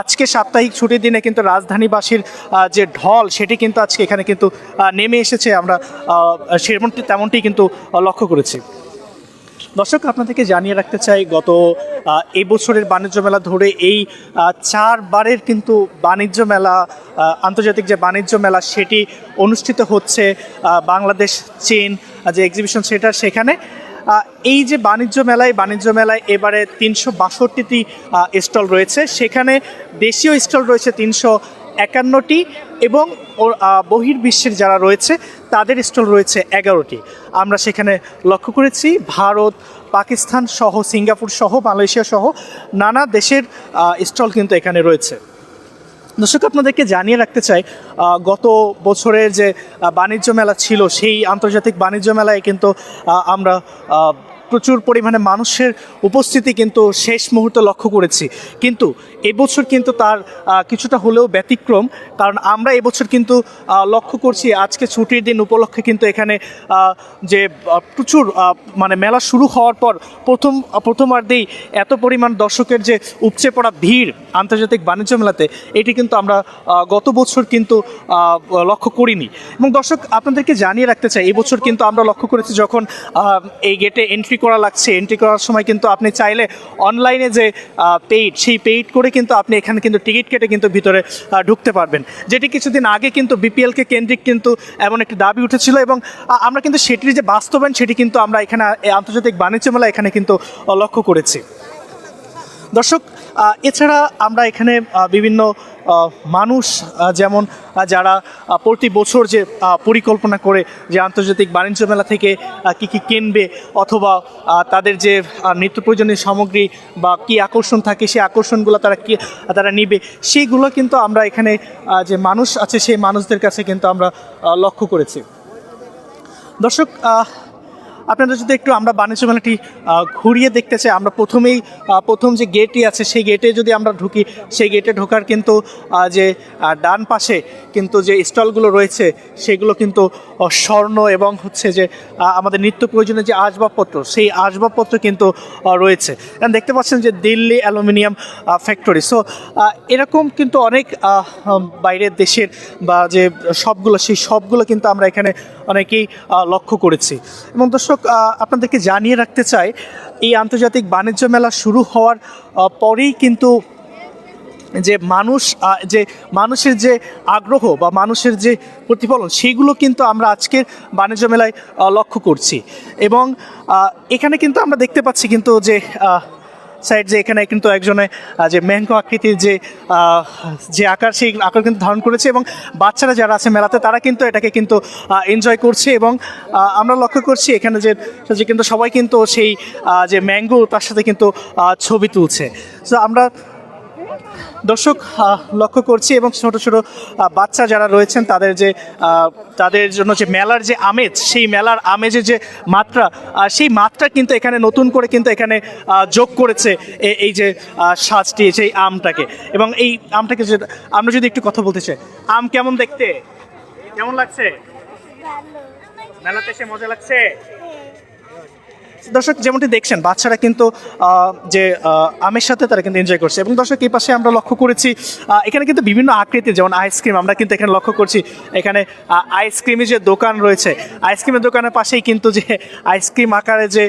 আজকে সাপ্তাহিক ছুটির দিনে কিন্তু রাজধানীবাসীর যে ঢল, সেটি কিন্তু আজকে এখানে কিন্তু নেমে এসেছে। আমরা সেমনটি, তেমনটি কিন্তু লক্ষ্য করেছি। দর্শক, আপনাদেরকে জানিয়ে রাখতে চাই, গত এই বছরের বাণিজ্য মেলা ধরে এই চারবারের কিন্তু বাণিজ্য মেলা আন্তর্জাতিক যে বাণিজ্য মেলা, সেটি অনুষ্ঠিত হচ্ছে বাংলাদেশ, চীন, যে এক্সিবিশন সেন্টার সেখানে। এই যে বাণিজ্য মেলায় বাণিজ্য মেলায় এবারে তিনশো বাষট্টিটি স্টল রয়েছে। সেখানে দেশীয় স্টল রয়েছে তিনশো একান্নটি এবং বহির্বিশ্বের যারা রয়েছে, তাদের স্টল রয়েছে এগারোটি। আমরা সেখানে লক্ষ্য করেছি, ভারত, পাকিস্তান সহ, সিঙ্গাপুর সহ, মালয়েশিয়া সহ নানা দেশের স্টল কিন্তু এখানে রয়েছে। দর্শক, আপনাদেরকে জানিয়ে রাখতে চাই গত বছরের যে বাণিজ্য মেলা ছিল, সেই আন্তর্জাতিক বাণিজ্য মেলায় কিন্তু আমরা প্রচুর পরিমাণে মানুষের উপস্থিতি কিন্তু শেষ মুহূর্তে লক্ষ্য করেছি। কিন্তু এবছর কিন্তু তার কিছুটা হলেও ব্যতিক্রম, কারণ আমরা এবছর কিন্তু লক্ষ্য করছি আজকে ছুটির দিন উপলক্ষে কিন্তু এখানে যে প্রচুর মানে মেলা শুরু হওয়ার পর প্রথম প্রথমার্ধেই এত পরিমাণ দর্শকের যে উপচে পড়া ভিড় আন্তর্জাতিক বাণিজ্য মেলাতে, এটি কিন্তু আমরা গত বছর কিন্তু লক্ষ্য করিনি। এবং দর্শক, আপনাদেরকে জানিয়ে রাখতে চাই, এবছর কিন্তু আমরা লক্ষ্য করেছি যখন এই গেটে এন্ট্রি করা লাগছে এন্ট্রি করার সময় কিন্তু আপনি চাইলে অনলাইনে যে পেইড সেই পেইড করে কিন্তু আপনি এখানে কিন্তু টিকিট কেটে কিন্তু ভিতরে ঢুকতে পারবেন। যেটি কিছুদিন আগে কিন্তু বিপিএলকে কেন্দ্রিক কিন্তু এমন একটি দাবি উঠেছিল এবং আমরা কিন্তু সেটির যে বাস্তবায়ন, সেটি কিন্তু আমরা এখানে আন্তর্জাতিক বাণিজ্য মেলা এখানে কিন্তু লক্ষ্য করেছি। দর্শক এছাড়া আমরা এখানে বিভিন্ন মানুষ যেমন যারা প্রতি বছর যে পরিকল্পনা করে যে আন্তর্জাতিক বাণিজ্য মেলা থেকে কি কি কিনবে অথবা তাদের যে নিত্য প্রয়োজনীয় সামগ্রী বা কি আকর্ষণ থাকে, সেই আকর্ষণগুলো তারা কি, তারা নিবে সেইগুলো কিন্তু আমরা এখানে যে মানুষ আছে, সেই মানুষদের কাছে কিন্তু আমরা লক্ষ্য করেছি। দর্শক আপনারা যদি একটু আমরা বাণিজ্য মেলাটি ঘুরিয়ে দেখতে চাই, আমরা প্রথমেই প্রথম যে গেটটি আছে, সেই গেটে যদি আমরা ঢুকি, সেই গেটে ঢোকার কিন্তু যে ডান পাশে কিন্তু যে স্টলগুলো রয়েছে, সেগুলো কিন্তু স্বর্ণ এবং হচ্ছে যে আমাদের নিত্য প্রয়োজনীয় যে আসবাবপত্র, সেই আসবাবপত্র কিন্তু রয়েছে। দেখতে পাচ্ছেন যে দিল্লি অ্যালুমিনিয়াম ফ্যাক্টরি সো এরকম কিন্তু অনেক বাইরের দেশের বা যে সবগুলো, সেই সবগুলো কিন্তু আমরা এখানে অনেকেই লক্ষ্য করেছি। এবং দর্শক আহ, আপনাদেরকে জানিয়ে রাখতে চাই এই আন্তর্জাতিক বাণিজ্য মেলা শুরু হওয়ার পরেই কিন্তু যে মানুষ যে মানুষের যে আগ্রহ বা মানুষের যে প্রতিফলন সেইগুলো কিন্তু আমরা আজকের বাণিজ্য মেলায় লক্ষ্য করছি। এবং এখানে কিন্তু আমরা দেখতে পাচ্ছি কিন্তু যে সাইড যে এখানে কিন্তু একজনে যে ম্যাঙ্গো আকৃতির যে যে আকার, সেই আকার কিন্তু ধারণ করেছে এবং বাচ্চারা যারা আছে মেলাতে, তারা কিন্তু এটাকে কিন্তু এনজয় করছে এবং আমরা লক্ষ্য করছি এখানে যে যে কিন্তু সবাই কিন্তু সেই যে ম্যাঙ্গো তার সাথে কিন্তু ছবি তুলছে। তো আমরা দর্শক লক্ষ্য করছি এবং ছোট ছোট বাচ্চা যারা রয়েছেন তাদের যে তাদের জন্য যে মেলার যে আমেজ সেই মেলার আমেজের যে মাত্রা সেই মাত্রা কিন্তু এখানে নতুন করে কিন্তু এখানে যোগ করেছে এই যে সাজটি সেই আমটাকে। এবং এই আমটাকে যে আমরা যদি একটু কথা বলতে চাই আম কেমন দেখতে? কেমন লাগছে? মেলাতে এসে মজা লাগছে? দর্শক যেমনটি দেখছেন, বাচ্চারা কিন্তু যে আমের সাথে তারা কিন্তু এনজয় করছে। এবং দর্শক, এই পাশে আমরা লক্ষ্য করেছি এখানে কিন্তু বিভিন্ন আকৃতির, যেমন আইসক্রিম আমরা কিন্তু এখানে লক্ষ্য করছি, এখানে আইসক্রিমের যে দোকান রয়েছে আইসক্রিমের দোকানের পাশেই কিন্তু যে আইসক্রিম আকারে যে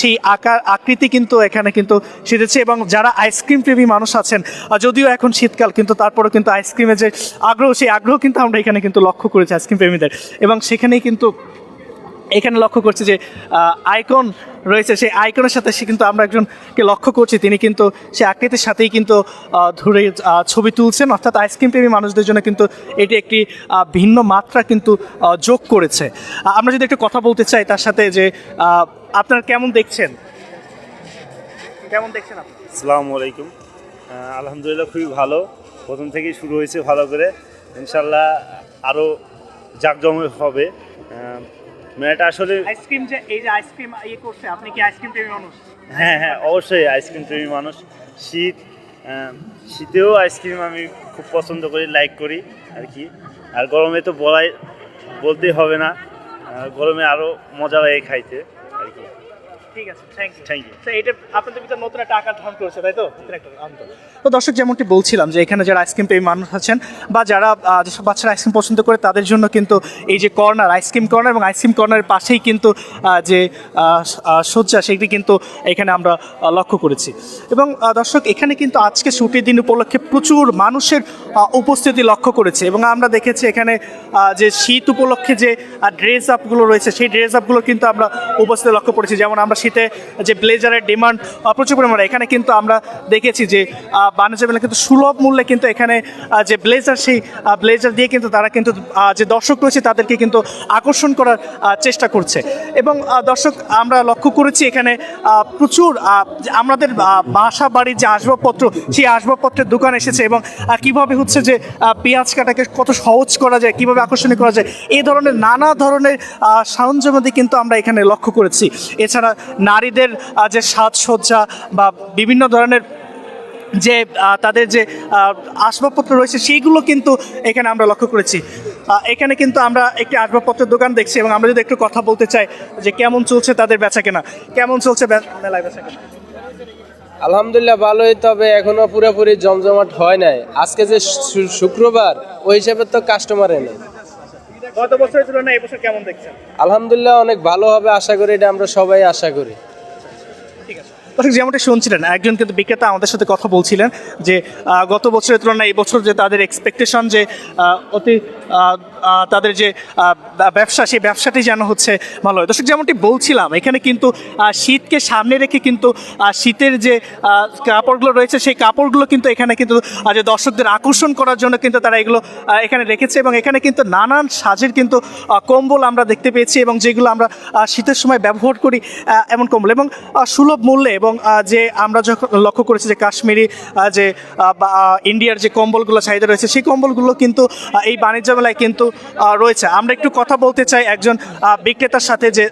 সেই আকার, আকৃতি কিন্তু এখানে কিন্তু সেজেছে। এবং যারা আইসক্রিম প্রেমী মানুষ আছেন যদিও এখন শীতকাল, কিন্তু তারপরেও কিন্তু আইসক্রিমের যে আগ্রহ, সেই আগ্রহ কিন্তু আমরা এখানে কিন্তু লক্ষ্য করেছি আইসক্রিম প্রেমীদের। এবং সেখানেই কিন্তু এখানে লক্ষ্য করছি যে আইকন রয়েছে। সেই আইকনের সাথে সে কিন্তু আমরা একজনকে লক্ষ্য করছি। তিনি কিন্তু সে আকৃতির সাথেই কিন্তু ধরে ছবি তুলছেন। অর্থাৎ আইসক্রিম প্রেমী মানুষদের জন্য কিন্তু এটি একটি ভিন্ন মাত্রা কিন্তু যোগ করেছে। আমরা যদি একটু কথা বলতে চাই তার সাথে যে আপনারা কেমন দেখছেন? কেমন দেখছেন আপনি? আসসালামু আলাইকুম। আলহামদুলিল্লাহ খুবই ভালো। প্রথম থেকেই শুরু হয়েছে ভালো করে। ইনশাল্লাহ আরও জাঁকজমক হবে। আহ, এটা আসলে আইসক্রিম যে এই যে আইসক্রিম ইয়ে করছে আপনি কি আইসক্রিম প্রেমী মানুষ? হ্যাঁ হ্যাঁ অবশ্যই আইসক্রিম প্রেমী মানুষ। শীত শীতেও আইসক্রিম আমি খুব পছন্দ করি লাইক করি আর কি। আর গরমে তো বলাই বলতেই হবে না। গরমে আরও মজা লাগে খাইতে। ঠিক আছে থ্যাংক ইউ থ্যাংক ইউ তো এটা আপনাদের ভিতরে নতুন একটা আকার ধারণ করেছে তাই তো। তো দর্শক যেমনটি বলছিলাম যে এখানে যারা আইসক্রিম প্রেমী মানুষ আছেন বা যারা যেসব বাচ্চারা আইসক্রিম পছন্দ করে তাদের জন্য কিন্তু এই যে কর্নার আইসক্রিম কর্নার এবং আইসক্রিম কর্নারের পাশেই কিন্তু যে আহ, সেটি কিন্তু এখানে আমরা লক্ষ্য করেছি। এবং দর্শক এখানে কিন্তু আজকে ছুটির দিন উপলক্ষে প্রচুর মানুষের উপস্থিতি লক্ষ্য করেছে। এবং আমরা দেখেছি এখানে যে শীত উপলক্ষে যে ড্রেস আপগুলো রয়েছে, সেই ড্রেস আপগুলো কিন্তু আমরা উপস্থিতি লক্ষ্য করেছি। যেমন আমরা শীতে যে ব্লেজারের ডিমান্ড প্রচুর পরিমাণে। এখানে কিন্তু আমরা দেখেছি যে বাণিজ্য মেলা কিন্তু সুলভ মূল্যে কিন্তু এখানে যে ব্লেজার সেই ব্লেজার দিয়ে কিন্তু তারা কিন্তু যে দর্শক রয়েছে, তাদেরকে কিন্তু আকর্ষণ করার চেষ্টা করছে। এবং দর্শক, আমরা লক্ষ্য করেছি এখানে প্রচুর আমাদের বাসা বাড়ির যে আসবাবপত্র, সেই আসবাবপত্রের দোকান এসেছে এবং কীভাবে হচ্ছে যে পেঁয়াজ কাটাকে কত সহজ করা যায়, কীভাবে আকর্ষণীয় করা যায় এই ধরনের নানা ধরনের সরঞ্জামাদি কিন্তু আমরা এখানে লক্ষ্য করেছি। এছাড়া নারীদের যে সাজসজ্জা বা বিভিন্ন ধরনের যে তাদের যে আসবাবপত্র রয়েছে সেইগুলো কিন্তু এখানে আমরা লক্ষ্য করেছি। এখানে কিন্তু আমরা একটি আসবাবপত্রের দোকান দেখছি এবং আমরা যদি একটু কথা বলতে চাই যে, কেমন চলছে তাদের বেচা কেনা? কেমন চলছে মেলায় বেচা কেনা? আলহামদুলিল্লাহ ভালোই তবে এখনও পুরোপুরি জমজমাট হয় নাই। আজকে যে শুক্রবার ওই হিসাবে তো কাস্টমার এনে গত বছরের তুলনায় এবছর কেমন দেখছেন? আলহামদুলিল্লাহ অনেক ভালো হবে আশা করি এটা আমরা সবাই আশা করি। দর্শক, যেমনটা শুনছিলেন, একজন কিন্তু বিক্রেতা আমাদের সাথে কথা বলছিলেন যে গত বছরের তুলনায় এই বছর যে তাদের এক্সপেকটেশন যে অতি তাদের যে ব্যবসা, সেই ব্যবসাটি যেন হচ্ছে ভালো হয়। দর্শক, যেমনটি বলছিলাম, এখানে কিন্তু শীতকে সামনে রেখে কিন্তু শীতের যে কাপড়গুলো রয়েছে, সেই কাপড়গুলো কিন্তু এখানে কিন্তু যে দর্শকদের আকর্ষণ করার জন্য কিন্তু তারা এগুলো এখানে রেখেছে এবং এখানে কিন্তু নানান সাজের কিন্তু কম্বল আমরা দেখতে পেয়েছি এবং যেগুলো আমরা শীতের সময় ব্যবহার করি এমন কম্বল এবং সুলভ মূল্যে এবং যে আমরা যখন লক্ষ্য করেছি যে কাশ্মীরি যে ইন্ডিয়ার যে কম্বলগুলো চাহিদা রয়েছে, সেই কম্বলগুলো কিন্তু এই বাণিজ্য মেলায় কিন্তু রয়েছে। আমরা একটু কথা বলতে চাই একজন বিক্রেতার সাথে যে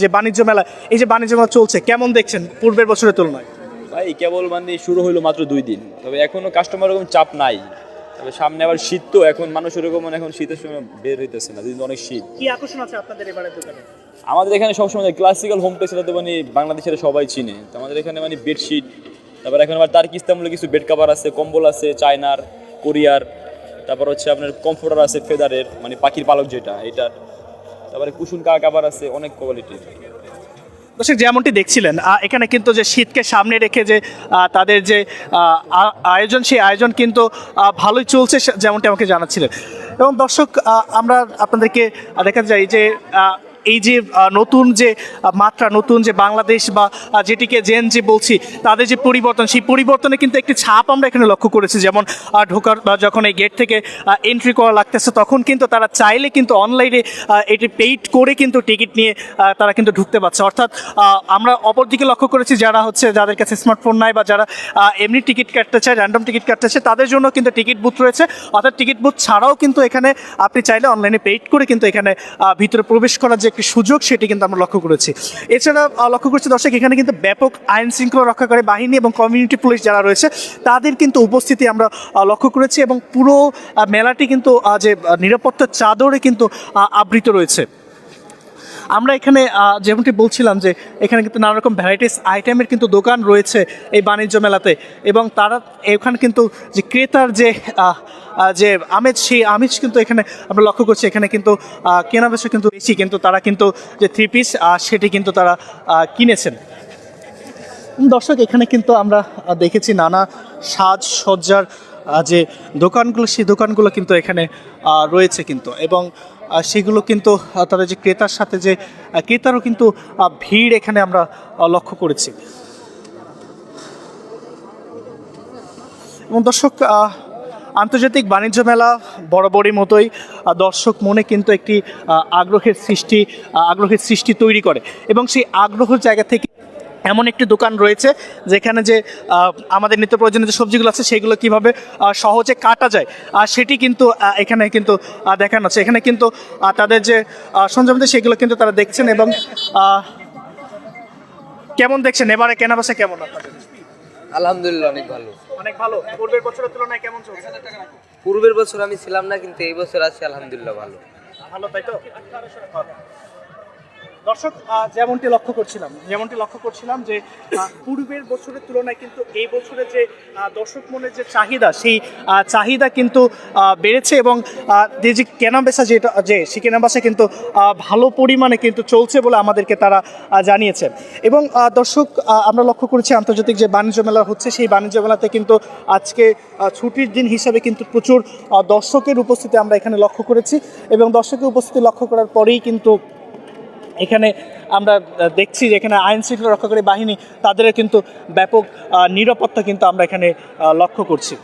যে বাণিজ্য মেলা, এই যে বাণিজ্য মেলা চলছে, কেমন দেখছেন পূর্বের বছরের তুলনায়? ভাই, কেবল মানে শুরু হলো মাত্র দুই দিন, তবে এখনও কাস্টমার এরকম চাপ নাই। তবে সামনে আবার শীত তো এখন মানুষ ওরকম মানে এখন শীতের সময় বের হইতেছে না দুদিন অনেক শীত। কি আকর্ষণ আছে আপনাদের এবারের দোকানে? আমাদের এখানে সবসময় ক্লাসিক্যাল হোম টেক্স তো মানে বাংলাদেশের সবাই চিনে। তো আমাদের এখানে মানে বেডশিট তারপর এখন আবার তার কিস্তামূল্য কিছু বেড কাভার আছে কম্বল আছে চায়নার কোরিয়ার তারপর হচ্ছে আপনার কমফোর্টার আছে ফেদারের মানে পাখির পালক যেটা এটার। তারপরে কুসুন কা কাভার আছে অনেক কোয়ালিটির দর্শক, যেমনটি দেখছিলেন এখানে কিন্তু যে শীতকে সামনে রেখে যে তাদের যে আয়োজন, সেই আয়োজন কিন্তু ভালোই চলছে যেমনটি আমাকে জানাচ্ছিলেন। এবং দর্শক আমরা আপনাদেরকে দেখা যায় যে এই যে নতুন যে মাত্রা, নতুন যে বাংলাদেশ বা যেটিকে জেন যে বলছি, তাদের যে পরিবর্তন, সেই পরিবর্তনে কিন্তু একটি ছাপ আমরা এখানে লক্ষ্য করেছি। যেমন ঢোকার যখন এই গেট থেকে এন্ট্রি করা লাগতেছে, তখন কিন্তু তারা চাইলে কিন্তু অনলাইনে এটি পেইড করে কিন্তু টিকিট নিয়ে তারা কিন্তু ঢুকতে পারছে। অর্থাৎ আমরা অপরদিকে লক্ষ্য করেছি, যারা হচ্ছে, যাদের কাছে স্মার্টফোন নাই বা যারা এমনি টিকিট কাটতে চায় র্যান্ডম টিকিট কাটতে চায়, তাদের জন্য কিন্তু টিকিট বুথ রয়েছে। অর্থাৎ টিকিট বুথ ছাড়াও কিন্তু এখানে আপনি চাইলে অনলাইনে পেইড করে কিন্তু এখানে ভিতরে প্রবেশ করার যে একটি সুযোগ, সেটি কিন্তু আমরা লক্ষ্য করেছি। এছাড়া লক্ষ্য করছি দর্শক, এখানে কিন্তু ব্যাপক আইন শৃঙ্খলা রক্ষাকারী বাহিনী এবং কমিউনিটি পুলিশ যারা রয়েছে, তাদের কিন্তু উপস্থিতি আমরা লক্ষ্য করেছি এবং পুরো মেলাটি কিন্তু যে নিরাপত্তার চাদরে কিন্তু আবৃত রয়েছে। আমরা এখানে যেমনটি বলছিলাম যে এখানে কিন্তু নানা রকম ভ্যারাইটিস আইটেমের কিন্তু দোকান রয়েছে এই বাণিজ্য মেলাতে। এবং তারা এখানে কিন্তু যে ক্রেতার যে যে আমেজ সেই আমেজ কিন্তু এখানে আমরা লক্ষ্য করছি। এখানে কিন্তু আহ, কেনা বেচা কিন্তু বেশি কিন্তু তারা কিন্তু যে থ্রি পিস সেটি কিন্তু তারা কিনেছেন। দর্শক এখানে কিন্তু আমরা দেখেছি নানা সাজসজ্জার আহ, যে দোকানগুলো সেই দোকানগুলো কিন্তু এখানে রয়েছে কিন্তু। এবং সেগুলো কিন্তু তাদের যে ক্রেতার সাথে যে ক্রেতারও কিন্তু ভিড় এখানে আমরা লক্ষ্য করেছি। এবং দর্শক আন্তর্জাতিক বাণিজ্য মেলা বরাবরই মতোই দর্শক মনে কিন্তু একটি আগ্রহের সৃষ্টি আগ্রহের সৃষ্টি তৈরি করে। এবং সেই আগ্রহের জায়গা থেকে এমন একটি দোকান রয়েছে যেখানে যে আমাদের নিত্য প্রয়োজনীয় যে সবজিগুলো আছে সেগুলো কীভাবে সহজে কাটা যায় আর সেটি কিন্তু এখানে কিন্তু দেখানো হচ্ছে। এখানে কিন্তু তাদের যে সরঞ্জাম সেগুলো কিন্তু তারা দেখছেন এবং কেমন দেখছেন? এবারে কেনাবেচা কেমন আপনাদের? আলহামদুলিল্লাহ অনেক ভালো। অনেক ভালো। পূর্বের বছরের তুলনায় কেমন চলছে? পূর্বের বছর আমি ছিলাম না কিন্তু এই বছর আছি আলহামদুলিল্লাহ ভালো। ভালো তাই তো? দর্শক যেমনটি লক্ষ্য করছিলাম যেমনটি লক্ষ্য করছিলাম যে পূর্বের বছরের তুলনায় কিন্তু এই বছরে যে দর্শক মনের যে চাহিদা সেই চাহিদা কিন্তু বেড়েছে এবং যে যে কেনাবেচা যেটা যে সেই কেনাবেচা কিন্তু ভালো পরিমাণে কিন্তু চলছে বলে আমাদেরকে তারা আহ, জানিয়েছেন এবং দর্শক আমরা লক্ষ্য করেছি আন্তর্জাতিক যে বাণিজ্য মেলা হচ্ছে সেই বাণিজ্য মেলাতে কিন্তু আজকে ছুটির দিন হিসাবে কিন্তু প্রচুর দর্শকের উপস্থিতি আমরা এখানে লক্ষ্য করেছি এবং দর্শকের উপস্থিতি লক্ষ্য করার পরেই কিন্তু এখানে আমরা দেখছি যে এখানে আইন শৃঙ্খলা রক্ষাকারী বাহিনী তাদের কিন্তু ব্যাপক নিরাপত্তা কিন্তু আমরা এখানে লক্ষ্য করছি।